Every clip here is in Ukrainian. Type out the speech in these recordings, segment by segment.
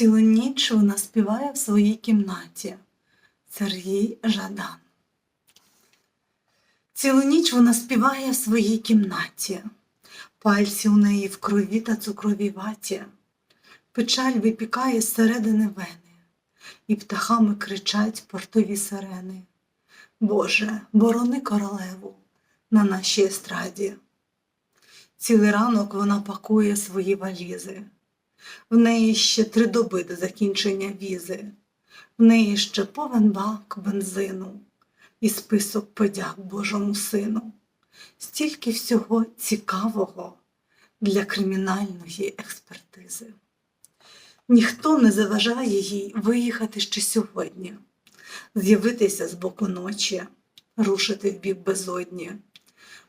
Цілу ніч вона співає в своїй кімнаті. Сергій Жадан. Цілу ніч вона співає в своїй кімнаті. Пальці у неї в крові та цукровій ваті. Печаль випікає зсередини вени, і птахами кричать портові сирени. Боже, борони королеву на нашій естраді. Цілий ранок вона пакує свої валізи. В неї ще три доби до закінчення візи, в неї ще повен бак бензину і список подяк Божому сину. Стільки всього цікавого для кримінальної експертизи. Ніхто не заважає їй виїхати ще сьогодні, з'явитися з боку ночі, рушити в бік безодні,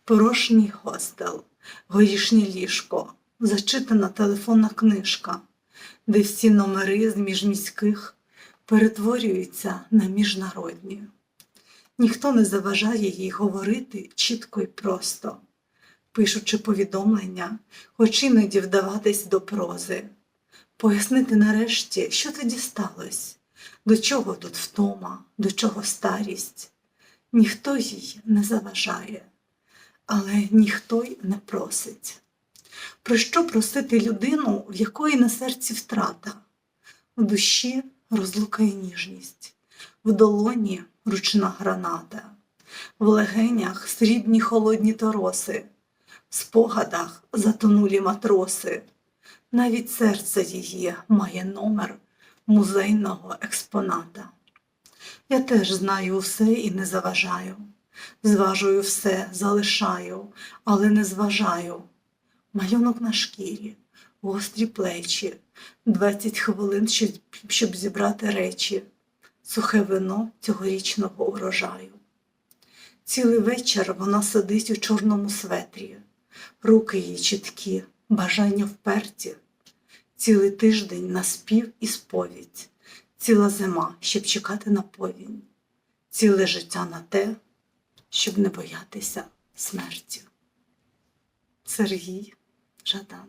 порожній хостел, горішнє ліжко, зачитана телефонна книжка, де всі номери з міжміських перетворюються на міжнародні. Ніхто не заважає їй говорити чітко і просто, пишучи повідомлення, хоч іноді вдаватись до прози, пояснити нарешті, що тоді сталося, до чого тут втома, до чого старість. Ніхто їй не заважає, але ніхто й не просить. Про що просити людину, в якої на серці втрата, в душі розлука і ніжність, в долоні ручна граната, в легенях срібні холодні тороси, в спогадах затонулі матроси, навіть серце її має номер музейного експоната. Я теж знаю все і не заважаю, зважую все, залишаю, але не зважаю. Малюнок на шкірі, гострі плечі, двадцять хвилин, щоб- щоб зібрати речі, сухе вино цьогорічного урожаю. Цілий вечір вона сидить у чорному светрі, руки її чіткі, бажання вперті. Цілий тиждень на спів і сповідь, ціла зима, щоб чекати на повінь, ціле життя на те, щоб не боятися смерті. Сергій Жадан